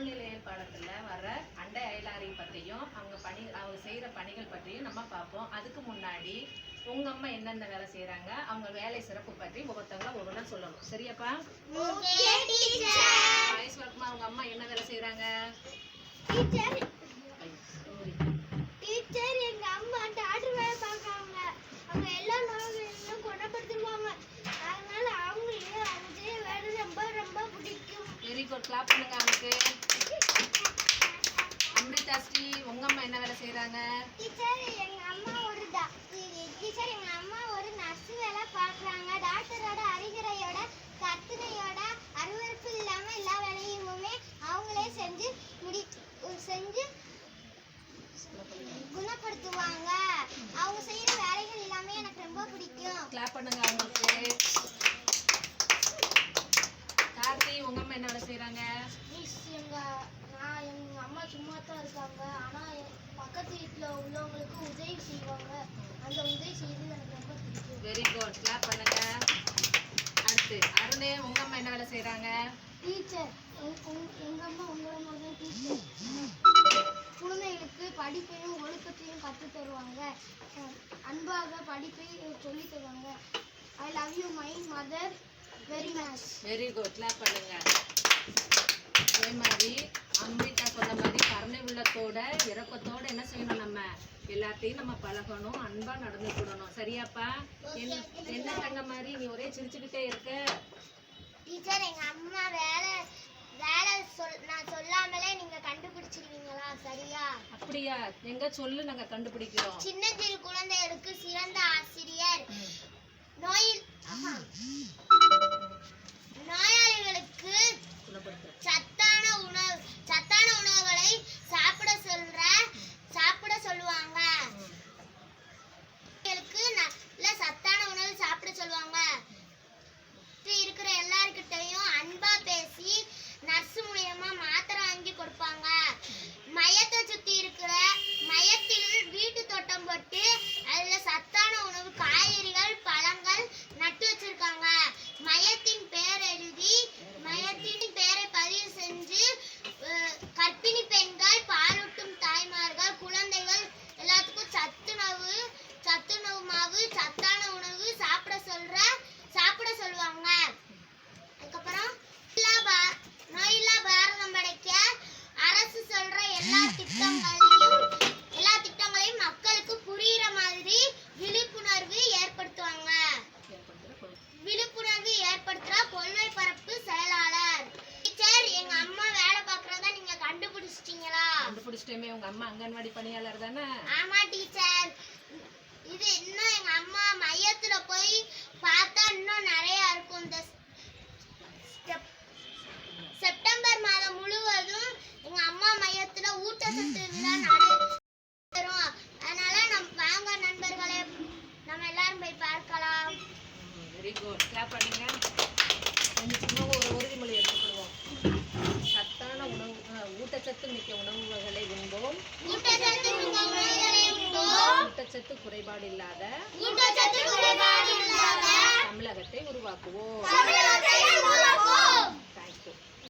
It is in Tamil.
சூழ்நிலையல் பாடத்துல வர அண்டை அயலாரை பற்றியும் அவங்க பணி அவங்க செய்யற பணிகள் பற்றியும் நம்ம பார்ப்போம். அதுக்கு முன்னாடி உங்க அம்மா என்னென்ன வேலை செய்றாங்க? அவங்க வேலை சிறப்பு பற்றி ஒவ்வொருத்தவங்களும் ஒவ்வொன்றா சொல்லணும். சரியாப்பா? வயசு வழக்கமா அவங்க அம்மா என்ன வேலை செய்றாங்க? டீச்சர் எங்க அம்மா டாக்டர் வேலை பார்க்கறாங்க. அவங்க எல்லா நோய்களையும் குணப்படுத்துவாங்க அதனால அவங்களுக்கு அவங்க வேலை ரொம்ப ரொம்ப பிடிக்கும். வெரி குட் கிளாப் பண்ணுங்க அவனுக்கு ஸ்ரீ உங்க அம்மா என்ன வேலை செய்றாங்க? டீச்சர் எங்க அம்மா ஒரு டீச்சர் எங்க அம்மா ஒரு நர்ஸ் வேலை பார்க்கறாங்க. டாக்டரோட அறிகுறையோட கற்பனையோட அருவருப்பு இல்லாம எல்லா வேலையுமே அவங்களே செஞ்சு முடி செஞ்சு குணப்படுத்துவாங்க. அவங்க செய்யற வேலைகள் எல்லாமே எனக்கு ரொம்ப பிடிக்கும். கிளாப் பண்ணுங்க அவங்களுக்கு கார்த்தி உங்க அம்மா என்ன வேலை செய்றாங்க மிஸ் எங்க நான் எங்க அம்மா சும்மா தான் இருக்காங்க ஆனா எ- பக்கத்து வீட்ல உள்ளவங்களுக்கு உதவி செய்வாங்க. அந்த உதவி செய்யறது எனக்கு ரொம்ப பிடிக்கும். வெரி குட் கிளாப் பண்ணுங்க. அடுத்து அருணே உங்க அம்மா என்ன வேலை செய்றாங்க? டீச்சர் எங்க அம்மா உங்களோட மாதிரி டீச்சர் குழந்தைகளுக்கு படிப்பையும் ஒழுக்கத்தையும் கற்று தருவாங்க. அன்பாக படிப்பை சொல்லி தருவாங்க. I love you my mother very much very good clap பண்ணுங்க. அதே மாதிரி அம்ரிதா சொன்ன மாதிரி கருணை உள்ளத்தோட இரக்கத்தோட என்ன செய்யணும் நம்ம? எல்லாத்தையும் நம்ம பழகணும் அன்பா நடந்துக்கிடணும் சரியாப்பா? என்ன என்ன தங்க மாதிரி நீ ஒரே சிரிச்சுக்கிட்டே இருக்க? டீச்சர் எங்க அம்மா வேலை வேலை சொல் நான் சொல்லாமலே நீங்க கண்டுபிடிச்சிருவீங்களா? சரியா? அப்படியா? எங்க சொல்லு நாங்க கண்டுபிடிக்கிறோம். சின்னஞ்சிறு குழந்தைகளுக்கு சிறந்த ஆசிரியர். நோயில் நர்ஸ் மூலியமா மாத்திரை வாங்கி கொடுப்பாங்க. மையத்தை சுத்தி இருக்க எல்லா திட்டங்களையும் எல்லா திட்டங்களையும் மக்களுக்கு புரியுற மாதிரி விழிப்புணர்வு ஏற்படுத்துவாங்க. விழிப்புணர்வு ஏற்படுத்துற கொள்கை பரப்பு செயலாளர். டீச்சர் எங்க அம்மா வேலை பார்க்கறத நீங்க கண்டுபிடிச்சிட்டீங்களா? கண்டுபிடிச்சிட்டேமே உங்க அம்மா அங்கன்வாடி பணியாளர் தானே? ஆமா டீச்சர். இது இன்னும் எங்க அம்மா மையத்துல போய் பார்த்தா இன்னும் நிறைய இருக்கும் இந்த செப்- செப்டம்பர் மாதம் முழுவதும் எங்க அம்மா மையத்துல ஊட்டச்சத்து விழா நடைபெறும் அதனால நம் வாங்க நண்பர்களே நம்ம எல்லாரும் போய் பார்க்கலாம். வெரி குட் கிளாப் பண்ணுங்க சும்மா ஒரு உறுதிமொழி எடுத்துக்கிடுவோம் சத்தான உணவு ஊட்டச்சத்து மிக்க உணவுகளை உண்போம். ஊட்டச்சத்து மிக்க உணவுகளை உண்போம். ஊட்டச்சத்து குறைபாடு இல்லாத தமிழகத்தை உருவாக்குவோம்.